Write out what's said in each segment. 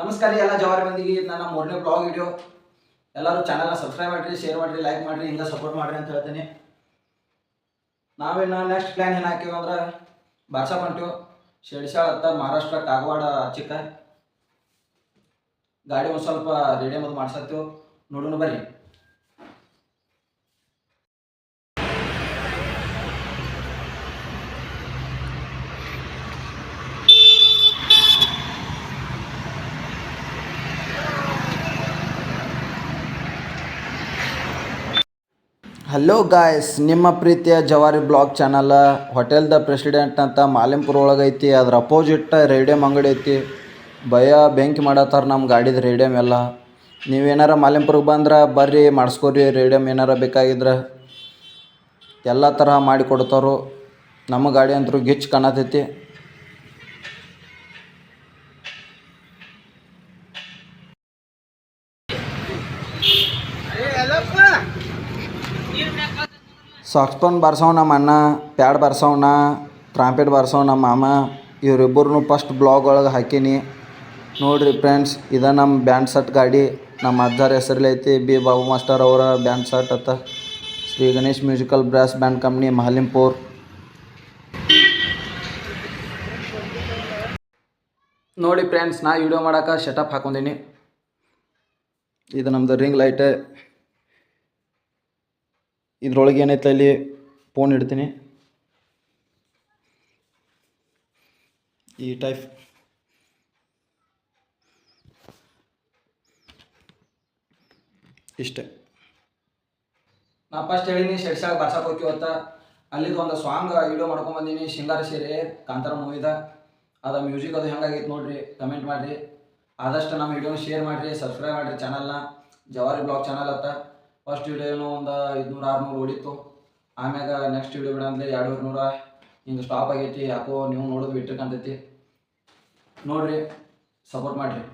ನಮಸ್ಕಾರ ಎಲ್ಲ ಜವಾರಿ ಮಂದಿಗೆ. ನನ್ನ ಮೂರನೇ ಬ್ಲಾಗ್ ವಿಡಿಯೋ ಎಲ್ಲರೂ ಚಾನಲ್ನ ಸಬ್ಸ್ಕ್ರೈಬ್ ಮಾಡಿರಿ ಶೇರ್ ಮಾಡಿರಿ ಲೈಕ್ ಮಾಡಿರಿ, ಹಿಂಗೆ ಸಪೋರ್ಟ್ ಮಾಡಿರಿ ಅಂತ ಹೇಳ್ತೀನಿ. ನಾವೇನು ನೆಕ್ಸ್ಟ್ ಪ್ಲ್ಯಾನ್ ಏನು ಹಾಕಿವಿ ಅಂದ್ರೆ ಬಾರ್ಸ ಹೊಂಟಿವು ಹತ್ತ ಮಹಾರಾಷ್ಟ್ರ ಕಾಗವಾಡ ಚಿಕ್ಕ ಗಾಡಿ ಒಂದು ಸ್ವಲ್ಪ ರೆಡಿ ಮತ್ತು ಮಾಡ್ಸತ್ತೇವೆ ನೋಡೋಣ ಬರ್ರಿ. ಹಲೋ ಗಾಯ್ಸ್ ನಿಮ್ಮ ಪ್ರೀತಿಯ ಜವಾರಿ ಬ್ಲಾಗ್ ಚಾನಲ್, ಹೋಟೆಲ್ದ ಪ್ರೆಸಿಡೆಂಟ್ ಅಂತ ಮಾಲಿಂಪುರ ಒಳಗೆ ಐತಿ, ಅದ್ರ ಅಪೋಸಿಟ್ ರೇಡಿಯಮ್ ಅಂಗಡಿ ಐತಿ. ಭಯ, ಬೆಂಕಿ ಮಾಡತ್ತಾರ ನಮ್ಮ ಗಾಡಿದ ರೇಡಿಯಮ್ ಎಲ್ಲ. ನೀವೇನಾರ ಮಾಲಿಂಪುರಕ್ಕೆ ಬಂದ್ರೆ, ಬರ್ರಿ, ಮಾಡಿಸ್ಕೊರಿ ರೇಡಿಯಮ್ ಏನಾರ ಬೇಕಾಗಿದ್ರೆ. ಎಲ್ಲ ತರಹ ಮಾಡಿ ಕೊಡ್ತಾರು. ನಮ್ಮ ಗಾಡಿ ಅಂತೂ ಗಿಚ್ ಕಾಣತೈತಿ. ಸಾಕ್ಸ್ಪನ್ ಬಾರ್ಸವ್ ನಮ್ಮ ಅಣ್ಣ, ಪ್ಯಾಡ್ ಬಾರ್ಸವನ ಟ್ರಾಂಪೆಟ್ ಬಾರ್ಸವ್ ನಮ್ಮ ಮಾಮ ಇವರಿಬ್ಬರನ್ನು ಫಸ್ಟ್ ಬ್ಲಾಗ್ ಒಳಗೆ ಹಾಕೀನಿ. ನೋಡಿರಿ ಫ್ರೆಂಡ್ಸ್ ಇದು ನಮ್ಮ ಬ್ಯಾಂಡ್ ಸಟ್ ಗಾಡಿ. ನಮ್ಮ ಅಜ್ಜಾರ ಹೆಸರಲ್ಲಿ ಐತಿ, ಬಿ ಬಾಬು ಮಾಸ್ಟರ್ ಅವರ ಬ್ಯಾಂಡ್ ಸಟ್ ಅತ್ತ. Shri Ganesh musical brass band company Mahalingpur. ನೋಡಿ ಫ್ರೆಂಡ್ಸ್ ನಾ ವಿಡಿಯೋ ಮಾಡೋಕೆ ಶೆಟಪ್ ಹಾಕೊಂಡಿನಿ. ಇದು ನಮ್ಮದು ರಿಂಗ್ ಲೈಟ್ ಇದ್ರೊಳಗೆ ಏನೈತೆ ಅಲ್ಲಿ? ಫೋನ್ ಇಡ್ತೀನಿ. ಈ ಟೈಪ್ ಇಷ್ಟೇ. ನಾ ಫಸ್ಟ್ ಹೇಳಿನಿ ಶೆಡ್ಸಾಗ ಬರ್ಸಕ್ಕೆ ಅಂತ. ಅಲ್ಲಿದ್ದು ಒಂದು ಸಾಂಗ್ ವಿಡಿಯೋ ಮಾಡ್ಕೊಂಡ್ ಬಂದೀನಿ, ಶೃಂಗಾರ ಸೀರೆ, ಕಾಂತಾರ ಮೂವಿದ ಅದ ಮ್ಯೂಸಿಕ್ ಅದು ಹೆಂಗಾಗೈತೆ ನೋಡ್ರಿ ಕಮೆಂಟ್ ಮಾಡಿರಿ. ಆದಷ್ಟು ನಮ್ಮ ವಿಡಿಯೋ ಶೇರ್ ಮಾಡಿರಿ ಸಬ್ಸ್ಕ್ರೈಬ್ ಮಾಡಿರಿ ಚಾನಲ್ನ ಜವಾರಿ ಬ್ಲಾಗ್ ಚಾನಲ್ ಅತ್ತ. ಫಸ್ಟ್ ವಿಡಿಯೋ ಏನೋ ಒಂದು ಐದುನೂರು, ಆರುನೂರು ಹೊಡಿತು ಆಮ್ಯಾಗ ನೆಕ್ಸ್ಟ್ ವಿಡಿಯೋ ಬಿಡ ಅಂದರೆ ಎರಡುವರೆ ನೂರ ಹಿಂಗೆ ಸ್ಟಾಪ್ ಆಗೈತಿ, ಯಾಕೋ ನೀವು ನೋಡೋದು ಬಿಟ್ಟಿರ್ಕಂತೈತಿ ನೋಡ್ರಿ ಸಪೋರ್ಟ್ ಮಾಡಿರಿ.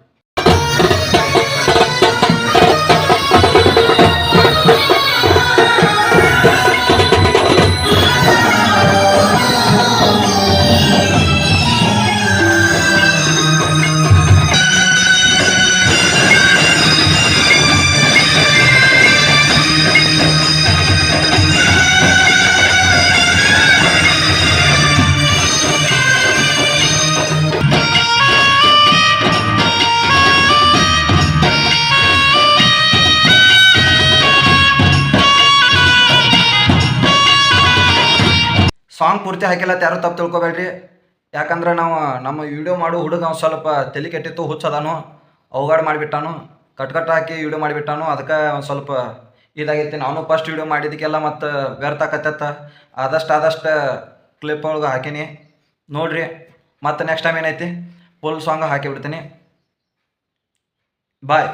ಸಾಂಗ್ ಪೂರ್ತಿ ಹಾಕಿಲ್ಲ ಯಾರು ತಪ್ಪು ತಿಳ್ಕೊಬೇಡ್ರಿ. ಯಾಕಂದ್ರೆ ನಾವು, ನಮ್ಮ ವಿಡಿಯೋ ಮಾಡೋ ಹುಡುಗ ಸ್ವಲ್ಪ ತಲೆ ಕೆಟ್ಟಿತ್ತು, ಹುಚ್ಚದಾನು ಅವಗಾಡ್ ಮಾಡಿಬಿಟ್ಟಾನು, ಕಟ್ ಕಟ್ ಹಾಕಿ ವಿಡಿಯೋ ಮಾಡಿಬಿಟ್ಟಾನು, ಅದಕ್ಕೆ ಒಂದು ಸ್ವಲ್ಪ ಇದಾಗೈತಿ ನಾನು ಫಸ್ಟ್ ವಿಡಿಯೋ ಮಾಡಿದ್ದಕ್ಕೆಲ್ಲ ಮತ್ತು ವ್ಯರ್ಥ ಆಕತ್ತತ್ತ. ಆದಷ್ಟು ಆದಷ್ಟು ಕ್ಲಿಪ್ ಒಳಗೆ ಹಾಕೀನಿ. ನೋಡ್ರಿ, ಮತ್ತು ನೆಕ್ಸ್ಟ್ ಟೈಮ್ ಏನೈತಿ ಫುಲ್ ಸಾಂಗ್ ಹಾಕಿಬಿಡ್ತೀನಿ ಬಾಯ್